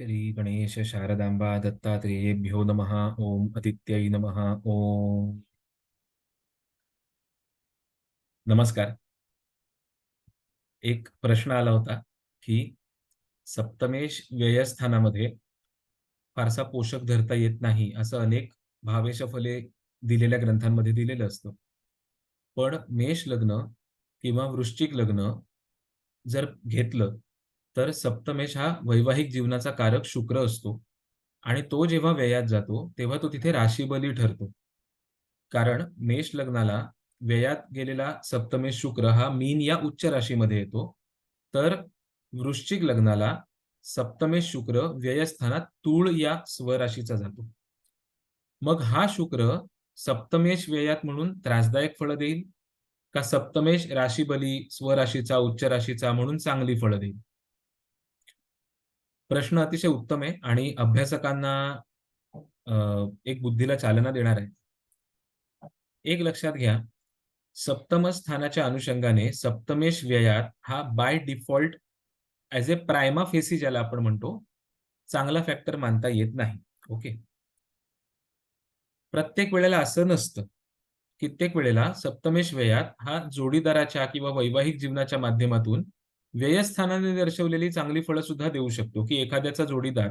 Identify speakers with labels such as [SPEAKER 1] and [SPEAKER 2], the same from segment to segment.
[SPEAKER 1] श्री गणेश शारदांबा दत्तात्रेयेभ्यो नमः। ओम आदित्यै नमः। ओम। नमस्कार। एक प्रश्न आला होता की सप्तमेश व्ययस्थानामध्ये फारसा पोषक धरता येत नाही असं अनेक भावेश फले दिलेल्या ग्रंथांमध्ये दिलेलं असतं. पण मेष लग्न किंवा वृश्चिक लग्न जर घेतलं तर सप्तमेश हा वैवाहिक जीवनाचा कारक शुक्र असतो. आणि तो जेव्हा व्ययात जातो तेव्हा तो तिथे राशीबली ठरतो. कारण मेष लग्नाला व्ययात गेलेला सप्तमेश शुक्र हा मीन या उच्च राशीमध्ये येतो. तर वृश्चिक लग्नाला सप्तमेश शुक्र व्ययस्थानात तूळ या स्वराशीचा जातो. मग हा शुक्र सप्तमेश व्ययात म्हणून त्रासदायक फळं देईल? का सप्तमेश राशीबली स्वराशीचा उच्च राशीचा म्हणून चांगली फळं देईल? प्रश्न अतिशय उत्तम आहे आणि अभ्यासकांना एक बुद्धीला चालना देणार आहे. एक लक्षात घ्या सप्तम स्थानाच्या अनुषंगाने सप्तमेश व्ययात हा by default as a prima facie ज्याला आपण म्हणतो चांगला फॅक्टर मानता येत नाही. ओके प्रत्येक वेळेला असं नसतं. कित्येक वेळेला सप्तमेश व्ययात हा जोडीदाराच्या किंवा वैवाहिक जीवनाच्या माध्यमातून व्ययस्थानाने दर्शवलेली चांगली फळं सुद्धा देऊ शकतो. की एखाद्याचा जोडीदार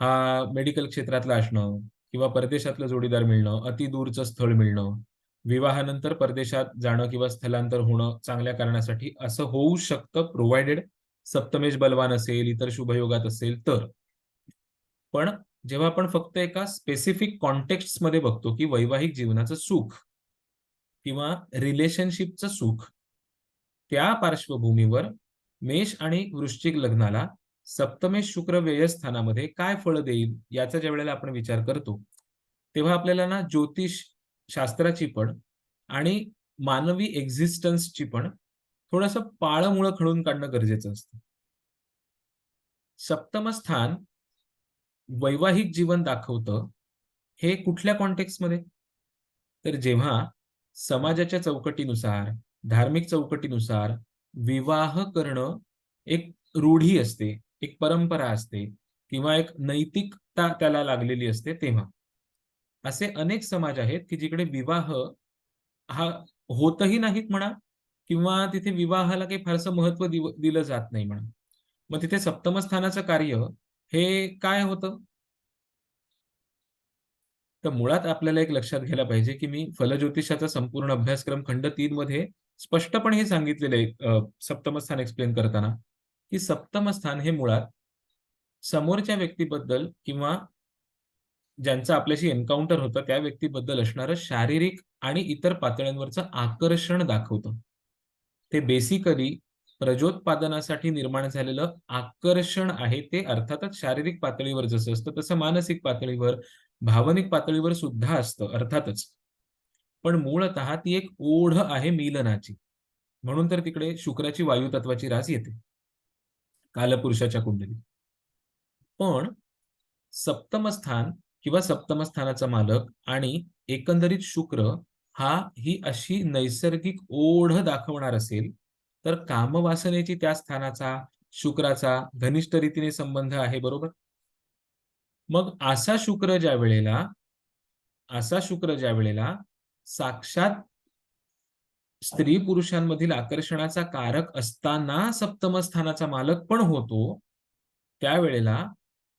[SPEAKER 1] हा मेडिकल क्षेत्रातला असणं किंवा परदेशातलं जोडीदार मिळणं अति दूरचं स्थळ मिळणं विवाहानंतर परदेशात जाणं किंवा स्थलांतर होणं चांगल्या कारणासाठी असं होऊ शकतं. प्रोव्हाइडेड सप्तमेश बलवान असेल इतर शुभयोगात असेल तर. पण जेव्हा आपण फक्त एका स्पेसिफिक कॉन्टेक्स्टमध्ये बघतो की वैवाहिक जीवनाचं सुख किंवा रिलेशनशिपचं सुख त्या पार्श्वभूमीवर मेष आणि वृश्चिक लग्नाला सप्तमेश शुक्र व्ययस्थानामध्ये काय फळ देईल याचा ज्या वेळेला आपण विचार करतो तेव्हा आपल्याला ना ज्योतिष शास्त्राची पण आणि मानवी एक्झिस्टन्सची पण थोडस पाळमुळं खळून काढणं गरजेचं असतं. सप्तम स्थान वैवाहिक जीवन दाखवतं हे कुठल्या कॉन्टेक्स्टमध्ये तर जेव्हा समाजाच्या चौकटीनुसार धार्मिक चौकटीनुसार विवाह करणं एक रूढी असते एक परंपरा असते किंवा एक नैतिकता त्याला लागलेली असते तेव्हा. असे अनेक समाज आहेत की जिकडे विवाह हा होतही नाहीत म्हणा किंवा तिथे विवाहाला काही फारसं महत्त्व दिलं जात नाही म्हणा. मग तिथे सप्तमस्थानाचं कार्य हे काय होतं? तर मुळात आपल्याला एक लक्षात घ्यायला पाहिजे की मी फलज्योतिषाचा संपूर्ण अभ्यासक्रम खंड तीन मध्ये स्पष्टपणे हे सांगितलेलं आहे सप्तम स्थान एक्सप्लेन करताना की सप्तम स्थान हे मुळात समोरच्या व्यक्तीबद्दल किंवा ज्यांचं आपल्याशी एन्काउंटर होतं त्या व्यक्तीबद्दल असणारं शारीरिक आणि इतर पातळ्यांवरचं आकर्षण दाखवतं. ते बेसिकली प्रजोत्पादनासाठी निर्माण झालेलं आकर्षण आहे ते अर्थातच शारीरिक पातळीवर जसं असतं तसं मानसिक पातळीवर भावनिक पातळीवर सुद्धा असतं अर्थातच. पण मूळत ती एक ओढ आहे मिलनाची. म्हणून तर तिकडे शुक्राची वायू तत्वाची रास येते. कालपुरुषाच्या कुंडली पण सप्तम स्थान किंवा सप्तमस्थानाचा मालक आणि एकंदरीत शुक्र हा ही अशी नैसर्गिक ओढ दाखवणार असेल तर कामवासनेची त्या स्थानाचा शुक्राचा घनिष्ठ रीतीने संबंध आहे बरोबर? मग असा शुक्र ज्या वेळेला असा शुक्र ज्या वेळेला साक्षात स्त्री पुरुषांमधील आकर्षणाचा कारक असताना सप्तम स्थानाचा मालक पण होतो. त्यावेळेला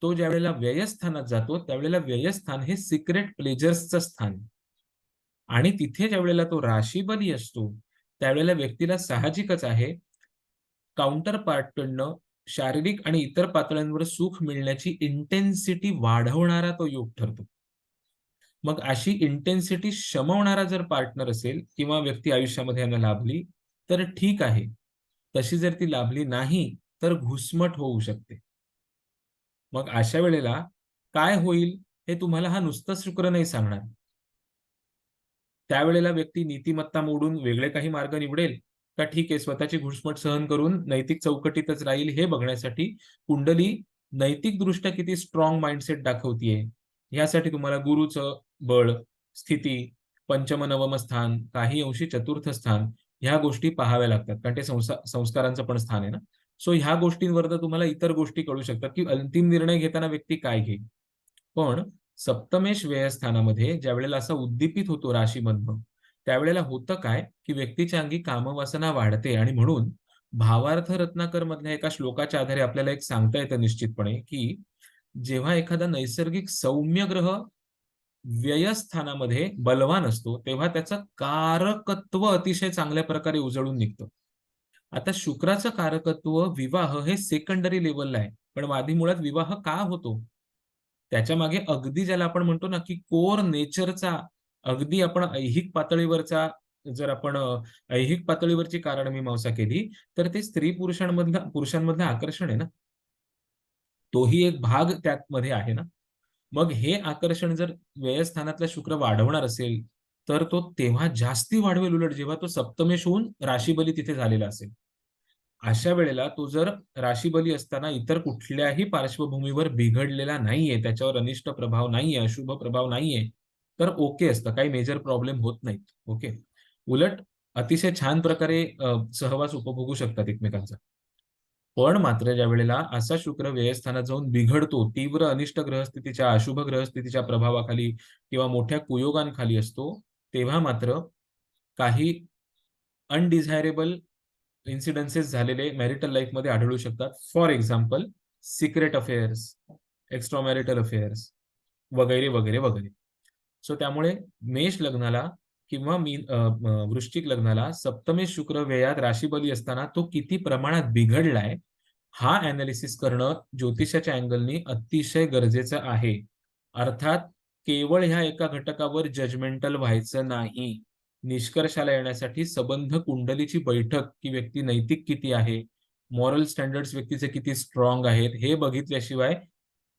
[SPEAKER 1] तो ज्या वेळेला व्ययस्थानात जातो त्यावेळेला व्ययस्थान हे सिक्रेट प्लेजर्सचं स्थान. आणि तिथे ज्या वेळेला तो राशीबली असतो त्यावेळेला व्यक्तीला साहजिकच आहे काउंटर पार्टकडनं शारीरिक आणि इतर पातळ्यांवर सुख मिळण्याची इंटेन्सिटी वाढवणारा तो योग ठरतो. मग अशी इंटेन्सिटी शमवणारा जर पार्टनर असेल किंवा व्यक्ती आयुष्यामध्ये यांना लाभली तर ठीक आहे. तशी जर ती लाभली नाही तर घुसमट होऊ शकते. मग अशा वेळेला काय होईल हे तुम्हाला हा नुसता शुक्र नाही सांगणार. त्यावेळेला व्यक्ती नीतिमत्ता मोडून वेगळे काही मार्ग निवडेल का ठीक आहे स्वतःची घुसमट सहन करून नैतिक चौकटीतच राहील हे बघण्यासाठी कुंडली नैतिकदृष्ट्या किती स्ट्रॉंग माइंडसेट दाखवतीये. यासाठी तुम्हाला गुरुचं बळ स्थिती पंचम नवम स्थान काही अंशी चतुर्थ स्थान ह्या गोष्टी पाहाव्या लागतात कारण ते संस्कारांचं पण स्थान आहे ना सो ह्या गोष्टींवरनं तुम्हाला इतर गोष्टी कळू शकतात, की अंतिम निर्णय घेताना व्यक्ती काय घेईल. पण सप्तमेश व्ययस्थानामध्ये ज्यावेळेला असा उद्दीपित होतो राशीमधनं, त्यावेळेला होतं काय, की व्यक्तीच्या अंगी कामवासना वाढते आणि म्हणून भावार्थ रत्नाकर मधल्या एका श्लोकाच्या आधारे आपल्याला एक सांगता येतं निश्चितपणे, की जेव्हा एखादा नैसर्गिक सौम्य ग्रह व्ययस्थानामध्ये बलवान असतो, तेव्हा त्याचं कारकत्व अतिशय चांगल्या प्रकारे उजळून निघतं. आता शुक्राचं कारकत्व विवाह हे सेकंडरी लेवलला आहे. पण वादी मुळात विवाह का होतो? त्याच्यामागे अगदी ज्याला आपण म्हणतो ना, की कोर नेचरचा अगदी आपण ऐहिक पातळीवरचा जर आपण ऐहिक पातळीवरची कारण कारणमीमांसा केली, तर ते स्त्री-पुरुषांमधलं पुरुषांमधलं आकर्षण आहे ना. तोही एक भाग त्यामध्ये आहे ना. मग हे आकर्षण जर व्ययस्थानातला शुक्र वाढवणार असेल, तर तो तेव्हा जास्ती वाढवेल उलट जेव्हा तो सप्तमेश होऊन राशीबली तिथे झालेला असेल. अशा वेळेला तो जर राशीबली असताना इतर कुठल्याही पार्श्वभूमीवर बिघडलेला नाहीये, त्याच्यावर अनिष्ट प्रभाव नाहीये, अशुभ प्रभाव नाहीये, तर ओके असतं. काही मेजर प्रॉब्लेम होत नाहीत. ओके. उलट अतिशय छान प्रकारे सहवास उपभोगू शकतात एकमेकांचा. पण मात्र ज्या वेळेला असा शुक्र व्ययस्थानात जाऊन बिघडतो, तीव्र अनिष्ट ग्रहस्थितीच्या, अशुभ ग्रहस्थितीच्या प्रभावाखाली किंवा मोठ्या कुयोगांखाली असतो, तेव्हा मात्र काही अनडिझायरेबल इन्सिडन्सेस झालेले मॅरिटल लाईफमध्ये आढळू शकतात. For example secret affairs, extra marital affairs वगैरे, वगैरे, वगैरे. सो त्यामुळे मेष लग्नाला किंवा मी वृश्चिक लग्नाला सप्तमेश शुक्र व्ययात राशीबली असताना तो किती प्रमाणात बिघडलाय, हा अनालिसिस करणं ज्योतिषाच्या अँगलनी अतिशय गरजेचं आहे. अर्थात केवळ ह्या एका घटकावर जजमेंटल व्हायचं नाही. निष्कर्षाला येण्यासाठी संबंध कुंडलीची बैठक, की व्यक्ती नैतिक किती आहे, मॉरल स्टँडर्ड्स व्यक्तीचे किती स्ट्रॉंग आहेत, हे बघितल्याशिवाय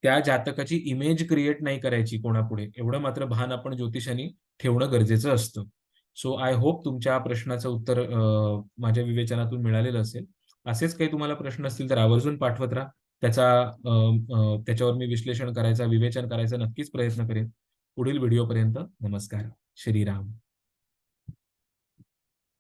[SPEAKER 1] त्या जातकाची इमेज क्रिएट नाही करायची कोणापुढे. एवढं मात्र भान आपण ज्योतिषाने ठेवणं गरजेचं असतं. सो आय होप तुमच्या प्रश्नाचं उत्तर माझ्या विवेचनातून मिळालेलं असेल. असेच काही तुम्हाला प्रश्न असतील तर आवर्जून पाठवत राहा. त्याचा त्याच्यावर मी विश्लेषण करायचा, विवेचन करायचा नक्कीच प्रयत्न करेन. पुढील व्हिडिओपर्यंत नमस्कार. श्रीराम.